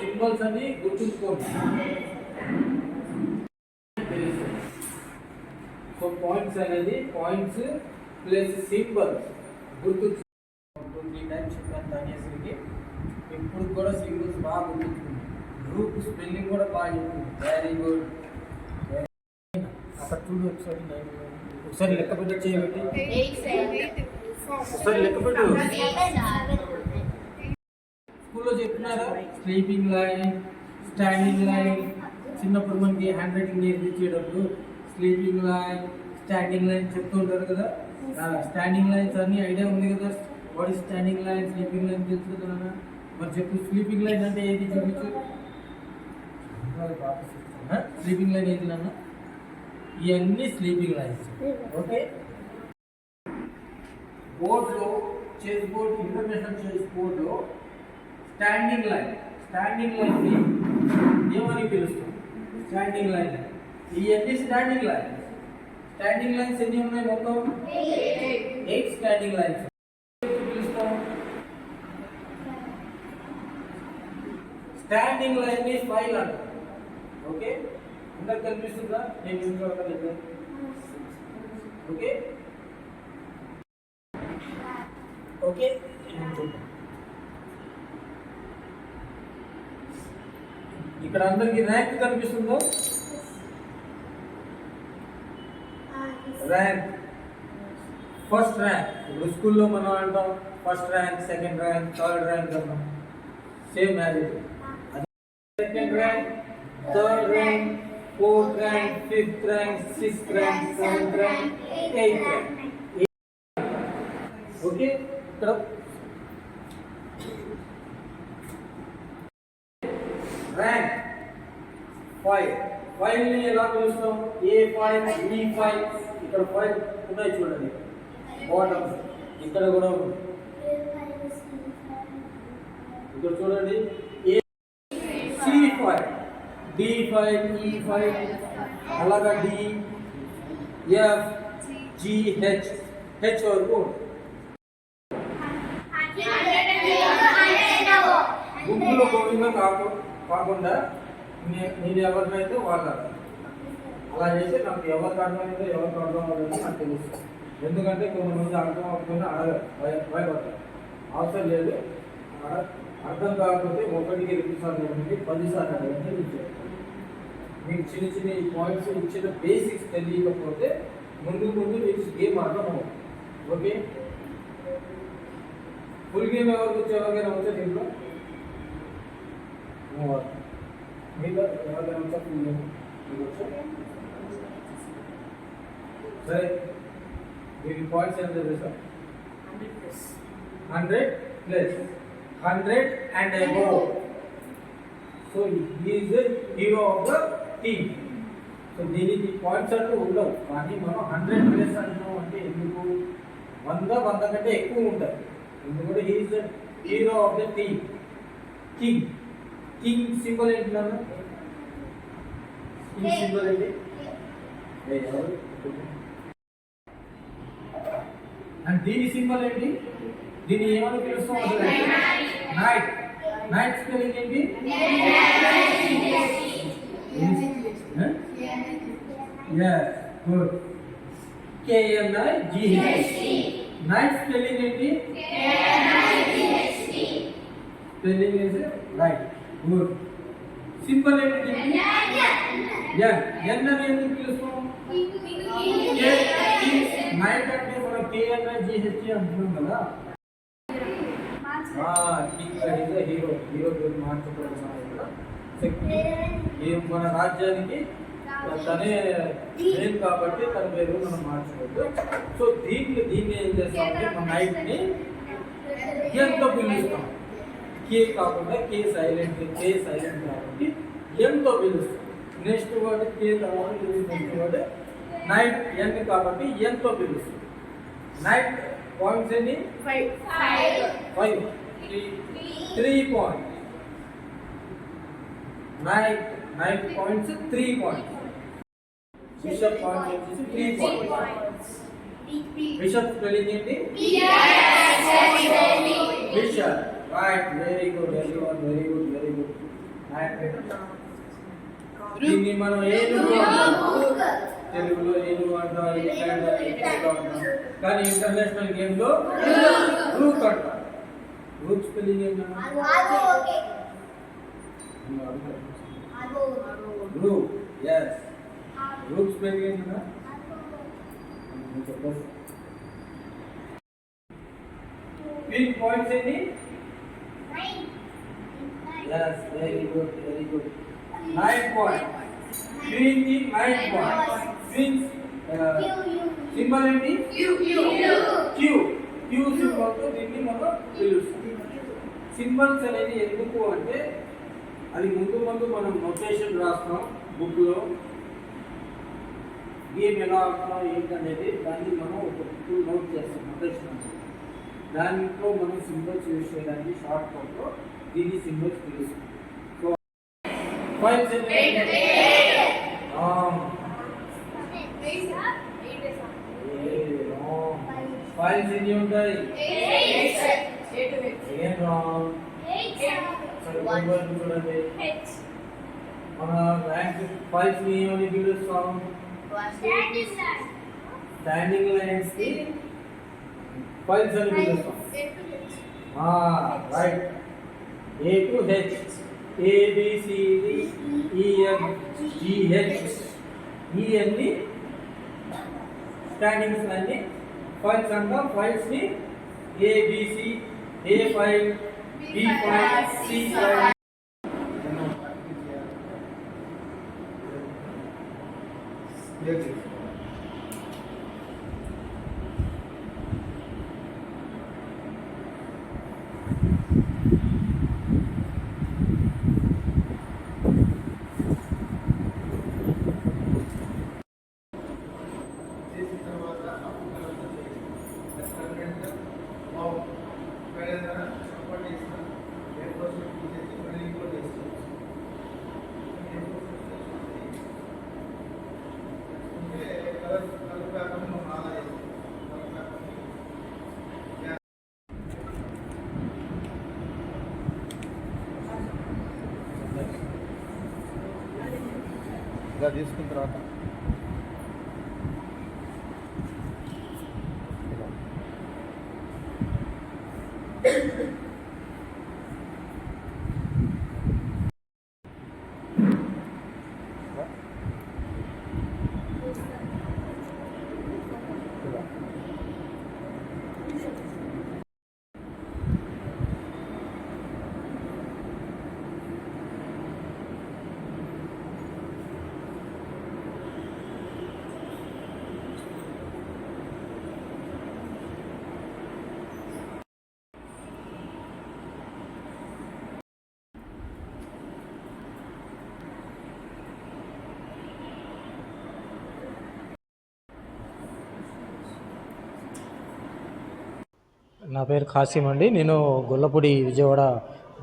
Symbols అని గుర్తుంచుకోండి so points అనేది పాయింట్స్ ప్లస్ సింబల్స్ గుర్తు టూ త్రీ టైమ్స్ చెప్పాను తనేసరికి ఇప్పుడు కూడా సింబల్స్ బాగా గుర్తుంచుకుంది గ్రూప్ స్పెల్లింగ్ కూడా బాగా చెప్పింది. వెరీ గుడ్ అక్కడ చూడు ఒకసారి ఒకసారి లెక్క పెట్టి ఒకసారి లెక్క పెట్టు. స్కూల్లో చెప్తున్నారా స్లీపింగ్ లైన్ స్టాండింగ్ లైన్. చిన్నప్పుడు మనకి హ్యాండ్ రైటింగ్ నేర్పించేటప్పుడు స్లీపింగ్ లైన్ స్టాండింగ్ లైన్ చెప్తూ ఉంటారు కదా? స్టాండింగ్ లైన్స్ అన్ని ఐడియా ఉంది కదా? What standing line sleeping line తెలుసు కదా మరి చెప్పు స్లీపింగ్ లైన్ అంటే ఏది చూపించు. స్లీపింగ్ లైన్ ఏది నాన్న ఇవన్నీ స్లీపింగ్ లైన్స్ ఓకే బోర్డులో చేస్ బోర్డ్ ఇంటర్నేషనల్ చేస్ బోర్డులో స్టాండింగ్ లైన్ స్టాండింగ్ లైన్ ఏమని పిలుస్తాం స్టాండింగ్ లైన్ ఇవన్నీ స్టాండింగ్ లైన్ స్టాండింగ్ లైన్స్ ఎన్ని ఉన్నాయి మొత్తం? ఎయిట్ స్టాండింగ్ లైన్స్ పిలుస్తాం స్టాండింగ్ లైన్ని ఫైల్ అంటారు. ఓకే? అందరికి కనిపిస్తుందా? నేను ఇంట్లో ఓకే? ఓకే? ఇక్కడ అందరికి ర్యాంక్ కనిపిస్తుందో? ర్యాంక్. First rank. ఇప్పుడు స్కూల్లో మనం అంటాం first rank second rank third rank అంటాం same as it second rank. Third rank fourth rank fifth rank sixth rank seventh rank eighth rank. Okay ఇక్కడ ర్యాంక్ ఫైవ్ ఫైవ్ని ఎలా పిలుస్తాం? ఏ ఫైవ్ బి ఫైవ్ ఇక్కడ ఫైవ్ ఉన్నాయి చూడండి. Bottom ఇక్కడ కూడా ఉంది. ఇక్కడ చూడండి. A C five D five E five అలాగా D F G H H వరకు ఉంది. గుంపులో గోవింద కాకు కాకుండా నే- నేను ఎవరినైతే వాళ్ళ అలా చేస్తే నాకు ఎవరికి అర్థమైందో ఎవరికి అర్థం అవ్వలేదో నాకు తెలుస్తుంది ఎందుకంటే కొంతమంది అర్థం అవ్వకుండా అడగరు భయ భయపడతారు అవసరం లేదు అడ- అర్థం కాకపోతే ఒకటికి రెండు సార్లు అడగండి పది సార్లు అడగండి నేను చెప్తాను. మీకు చిన్న చిన్న ఈ పాయింట్స్ ఇచ్చిన బేసిక్స్ తెలియకపోతే ముందు ముందు మీకు గేమ్ అర్థం అవ్వదు. ఓకే? ఫుల్ గేమ్ ఎవరికి వచ్చి ఎవరికైనా వచ్చే దీంట్లో? మూడు మీలో ఎవరికైనా వచ్చా ఫుల్ గేమ్ మీకు వచ్చా? సరే. వీటి పాయింట్స్ ఎంత తెలుసా? Hundred plus hundred and above so is hero of the team so దీనికి పాయింట్స్ అంటూ ఉండవు. కానీ మనం హండ్రెడ్ ప్లేస్ అంటున్నాం అంటే ఎందుకు? వంద వంద కంటే ఎక్కువ ఉంటుంది. ఎందుకంటే he's hero of the team king king symbol ఏంటి కింగ్ సింబల్ ఏంటి? అండ్ దీని సింబల్ ఏంటి? దీన్ని ఏమని పిలుస్తాం అసలు నైట్ నైట్ స్పెల్లింగ్ ఏంటి yes good KNI GH knight spelling ఏంటి spelling is right good symbol ఏంటి ఎన్ ఎన్ అని ఎందుకు పిలుస్తాం నైట్ అంటే మనం కేఎన్ఐ జిహెచ్ అంటున్నాం కదా హీరో హీరో పేరు ఇక్కడ శక్తి. ఈ మన రాజ్యానికి తనే లేదు కాబట్టి తన పేరు మనం మార్చుకోవద్దు సో దీన్ని దీన్ని ఏం చేస్తామంటే మన నైట్ని ఎంతో పిలుస్తాం. కే కాకుండా కే సైలెంట్ కే సైలెంట్ కాబట్టి ఎంతో పిలుస్తాం. నెక్స్ట్ వర్డ్ కే తర్వాత నెక్స్ట్ వర్డ్ నైట్ ఎన్ కాబట్టి ఎంతో పిలుస్తాం. నైట్ పాయింట్స్ ఎన్ని? Five. Three three point knight knight points three points bishop points వచ్చేసి త్రీ పాయింట్స్ బిషప్ స్పెల్లింగ్ ఏంటి bishop right very good very good very good very good దీన్ని మనం ఏనుగు అంటాం తెలుగులో ఏనుగు అంటాం ఇంగ్లాండ్ అంటాం కానీ ఇంటర్నేషనల్ గేమ్లో రూక్ అంటాం రూక్ స్పెల్లింగ్ ఏంటన్నా రూక్ ఎస్ రూక్ స్పెల్లింగ్ ఏంటన్నా క్వీన్ పాయింట్స్ ఏంటి Yes, very good, very good. Nine point. Queen కి nine point. Queen uh, symbol ఏంటి క్యూ క్యూ సింబల్తో దీన్ని మనం పిలుస్తాం. సింబల్స్ అనేది ఎందుకు అంటే అది ముందు ముందు మనం నోటేషన్ రాస్తాం బుక్లో గేమ్ ఎలా ఆడుతున్నాం ఏంటనేది దాన్ని మనం ఒక బుక్ నోట్ చేస్తాం నోటేషన్ అంటే దాంట్లో మనం సింబల్స్ యూజ్ చేయడానికి షార్ట్ కట్లో దీన్ని సింబల్స్ పిలుస్తాం. సో ఫైవ్ ఫైల్స్ ఎన్ని ఉంటాయి ఏం రాంగ్ చూడండి మన ర్యాంక్ ఫైల్స్ని ఏమని పిలుస్తాం స్టాండింగ్ లైన్స్కి ఫైల్స్ అని పిలుస్తాం right A to H A B C D E F G H ఈ అన్ని స్టాండింగ్స్ అన్ని ఫైల్స్ అంటాం ఫైల్స్ని A B C A file B file C file చేసిన తర్వాత అప్పుడు రెస్టారెంట్ వేరేదైనా సపోర్ట్ చేస్తాం ఏ ప్రాసెస్ చేసి మళ్ళీ ఇంకో చేస్తాం అంటే కలర్ కలర్ ప్యాటర్న్ మనం అలా చేస్తాం కలర్ ప్యాటర్న్ ఇలా తీసుకున్న తర్వాత నా పేరు ఖాసిం అండి. నేను గొల్లపూడి విజయవాడ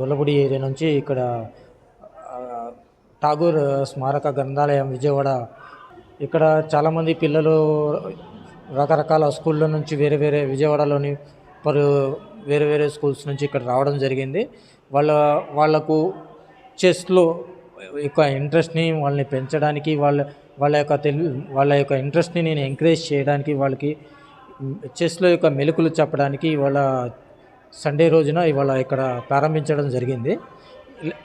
గొల్లపూడి ఏరియా నుంచి ఇక్కడ ఠాగూర్ స్మారక గ్రంథాలయం విజయవాడ. ఇక్కడ చాలామంది పిల్లలు రకరకాల స్కూళ్ళ నుంచి వేరే వేరే విజయవాడలోని పలు వేరే వేరే స్కూల్స్ నుంచి ఇక్కడ రావడం జరిగింది. వాళ్ళ వాళ్ళకు చెస్లో యొక్క ఇంట్రెస్ట్ని వాళ్ళని పెంచడానికి వాళ్ళ వాళ్ళ యొక్క తెలి వాళ్ళ యొక్క ఇంట్రెస్ట్ని నేను ఎంకరేజ్ చేయడానికి వాళ్ళకి చెస్లో యొక్క మెలకులు చెప్పడానికి ఇవాళ సండే రోజున ఇవాళ ఇక్కడ ప్రారంభించడం జరిగింది.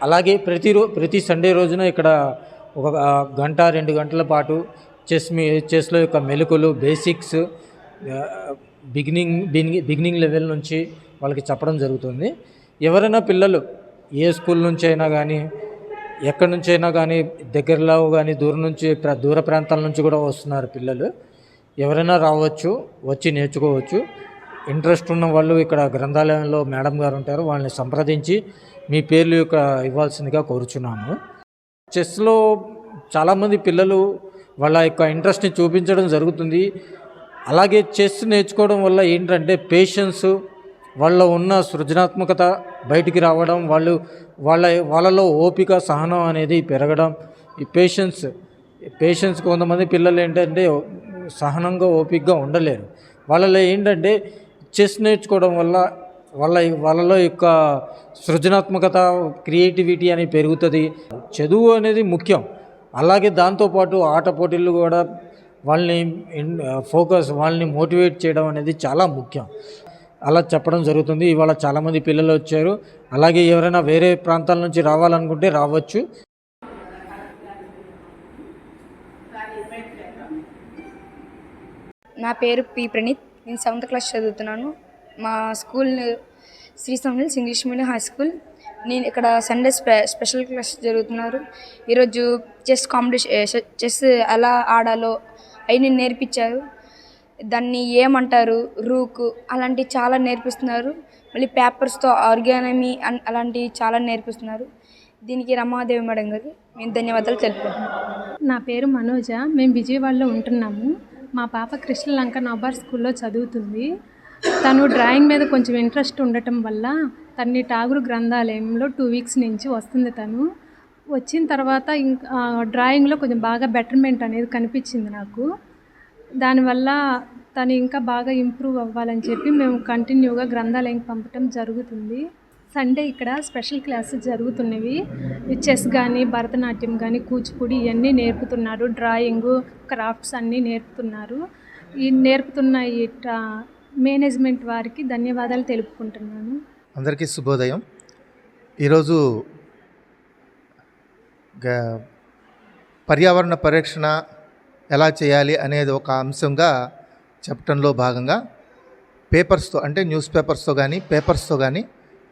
అలాగే ప్రతి రో ప్రతి సండే రోజున ఇక్కడ ఒక గంట రెండు గంటల పాటు చెస్ మీ చెస్లో యొక్క మెలకులు బేసిక్స్ బిగినింగ్ బిగినింగ్ లెవెల్ నుంచి వాళ్ళకి చెప్పడం జరుగుతుంది. ఎవరైనా పిల్లలు ఏ స్కూల్ నుంచి అయినా కానీ ఎక్కడి నుంచి అయినా కానీ దగ్గరలో కానీ దూరం నుంచి ప్ర- దూర ప్రాంతాల నుంచి కూడా వస్తున్నారు పిల్లలు. ఎవరైనా రావచ్చు వచ్చి నేర్చుకోవచ్చు. ఇంట్రెస్ట్ ఉన్న వాళ్ళు ఇక్కడ గ్రంథాలయంలో మేడం గారు ఉంటారు వాళ్ళని సంప్రదించి మీ పేర్లు యొక్క ఇవ్వాల్సిందిగా కోరుచున్నాము చెస్లో చాలామంది పిల్లలు వాళ్ళ యొక్క ఇంట్రెస్ట్ని చూపించడం జరుగుతుంది. అలాగే చెస్ నేర్చుకోవడం వల్ల ఏంటంటే పేషెన్స్ వాళ్ళ ఉన్న సృజనాత్మకత బయటికి రావడం వాళ్ళు వాళ్ళ వాళ్ళలో ఓపిక సహనం అనేది పెరగడం ఈ పేషెన్స్ పేషెన్స్ కొంతమంది పిల్లలు ఏంటంటే సహనంగా ఓపికగా ఉండలేరు. వాళ్ళలో ఏంటంటే చెస్ నేర్చుకోవడం వల్ల వాళ్ళ వాళ్ళలో యొక్క సృజనాత్మకత క్రియేటివిటీ అనేది పెరుగుతుంది. చదువు అనేది ముఖ్యం. అలాగే దాంతోపాటు ఆట పోటీలు కూడా వాళ్ళని ఫోకస్ వాళ్ళని మోటివేట్ చేయడం అనేది చాలా ముఖ్యం. అలా చెప్పడం జరుగుతుంది. ఇవాళ చాలామంది పిల్లలు వచ్చారు. అలాగే ఎవరైనా వేరే ప్రాంతాల నుంచి రావాలనుకుంటే రావచ్చు. నా పేరు పి ప్రణీత్. నేను సెవెంత్ క్లాస్ చదువుతున్నాను. మా school Sri Samuel's English medium high school నేను ఇక్కడ సండే స్పె స్పెషల్ క్లాస్ జరుగుతున్నారు. ఈరోజు చెస్ కాంపిటీషన్ చెస్ ఎలా ఆడాలో అవి నేను నేర్పించారు. దాన్ని ఏమంటారు? రూకు అలాంటివి చాలా నేర్పిస్తున్నారు. మళ్ళీ పేపర్స్తో ఆర్గానమీ అలాంటివి చాలా నేర్పిస్తున్నారు. దీనికి రమాదేవి మేడం గారికి మేము ధన్యవాదాలు తెలుపుకుంటున్నాం. నా పేరు మనోజ. మేము విజయవాడలో ఉంటున్నాము. మా పాప కృష్ణలంక నబార్ స్కూల్లో చదువుతుంది. తను డ్రాయింగ్ మీద కొంచెం ఇంట్రెస్ట్ ఉండటం వల్ల తన్ని టాగురు గ్రంథాలయంలో టూ వీక్స్ నుంచి వస్తుంది తను. వచ్చిన తర్వాత ఇంకా డ్రాయింగ్లో కొంచెం బాగా బెటర్మెంట్ అనేది కనిపించింది నాకు. దానివల్ల తను ఇంకా బాగా ఇంప్రూవ్ అవ్వాలని చెప్పి మేము కంటిన్యూగా గ్రంథాలయంకి పంపటం జరుగుతుంది. సండే ఇక్కడ స్పెషల్ క్లాసెస్ జరుగుతున్నవి. చెస్ కానీ భరతనాట్యం కానీ కూచిపూడి ఇవన్నీ నేర్పుతున్నారు. డ్రాయింగు క్రాఫ్ట్స్ అన్నీ నేర్పుతున్నారు. ఈ నేర్పుతున్న ఈ మేనేజ్మెంట్ వారికి ధన్యవాదాలు తెలుపుకుంటున్నాను. అందరికీ శుభోదయం. ఈరోజు పర్యావరణ పరిరక్షణ ఎలా చేయాలి అనేది ఒక అంశంగా చెప్పడంలో భాగంగా పేపర్స్తో అంటే న్యూస్ పేపర్స్తో కానీ పేపర్స్తో కానీ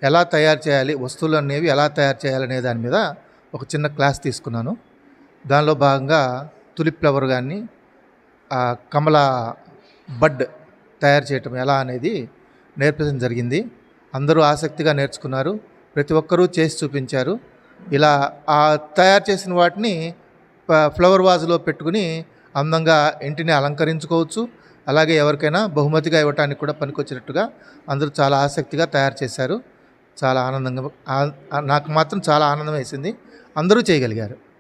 ఎలా తయారు చేయాలి వస్తువులు అనేవి ఎలా తయారు చేయాలి అనే దాని మీద ఒక చిన్న క్లాస్ తీసుకున్నాను. దానిలో భాగంగా తులిప్ ఫ్లవర్ కానీ ఆ కమల బడ్ తయారు చేయటం ఎలా అనేది నేర్పించడం జరిగింది. అందరూ ఆసక్తిగా నేర్చుకున్నారు. ప్రతి ఒక్కరూ చేసి చూపించారు. ఇలా ఆ తయారు చేసిన వాటిని ఫ్లవర్ వాజ్లో పెట్టుకుని అందంగా ఇంటిని అలంకరించుకోవచ్చు. అలాగే ఎవరికైనా బహుమతిగా ఇవ్వటానికి కూడా పనికొచ్చినట్టుగా అందరూ చాలా ఆసక్తిగా తయారు చేశారు. చాలా ఆనందంగా నాకు మాత్రం చాలా ఆనందం వేసింది. అందరూ చేయగలిగారు.